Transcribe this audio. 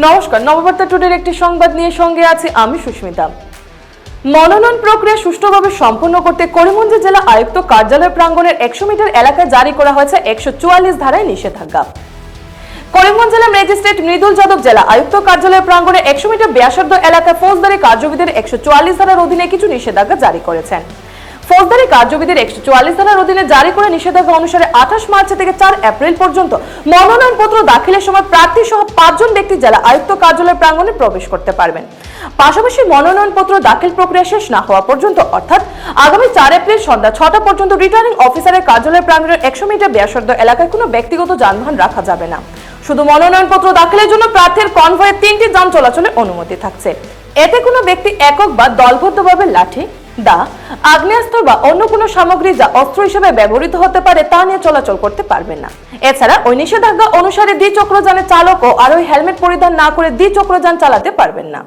নমস্কার, নববার্তা টুডের একটি সংবাদ নিয়ে সঙ্গে আছি আমি সুস্মিতা। মনোনয়ন প্রক্রিয়া সুষ্ঠুভাবে সম্পন্ন করতে করিমগঞ্জ জেলা আয়ুক্ত কার্যালয় প্রাঙ্গণের একশো মিটার এলাকায় জারি করা হয়েছে একশো চুয়াল্লিশ ধারায় নিষেধাজ্ঞা। করিমগঞ্জ জেলা ম্যাজিস্ট্রেট মৃদুল যাদব জেলা আয়ুক্ত কার্যালয় প্রাঙ্গণে একশো মিটার ব্যাসার্ধ এলাকায় ফৌজদারি কার্যবিধির একশো চুয়াল্লিশ ধারার অধীনে কিছু নিষেধাজ্ঞা জারি করেছেন। ফৌজদারি কার্যবিধির একশো চুয়াল্লিশ ধারার অধীনে জারি করে নিষেধাজ্ঞা অনুসারে আঠাশ মার্চ থেকে চার এপ্রিল পর্যন্ত মনোনয়নপত্র দাখিলের সময় প্রার্থী সহ ব্যক্তি জেলা আয়ুক্ত কার্যালয় প্রাঙ্গণে প্রবেশ করতে পারবেন। পাশাপাশি মনোনয়নপত্র দাখিল প্রক্রিয়া শেষ না হওয়া পর্যন্ত, অর্থাৎ আগামী চার এপ্রিল সন্ধ্যা ছটা পর্যন্ত রিটার্নিং অফিসারের কার্যালয় প্রাঙ্গণের একশো মিটার ব্যাসার্ধ এলাকায় কোনো ব্যক্তিগত যানবাহন রাখা যাবে না। শুধু মনোনয়নপত্র দাখিলের জন্য প্রার্থীর কনভয়ে তিনটি যান চলাচলের অনুমতি থাকছে। এতে কোনো ব্যক্তি একক বা দলবদ্ধভাবে লাঠি দা, আগ্নেয়াস্ত্র বা অন্য কোনো সামগ্রী যা অস্ত্র হিসেবে ব্যবহৃত হতে পারে তা নিয়ে চলাচল করতে পারবে না। এছাড়া ওই নিষেধাজ্ঞা অনুসারে দ্বিচক্রযানের চালক ও আর ওই হেলমেট পরিধান না করে দ্বিচক্রযান চালাতে পারবেন না।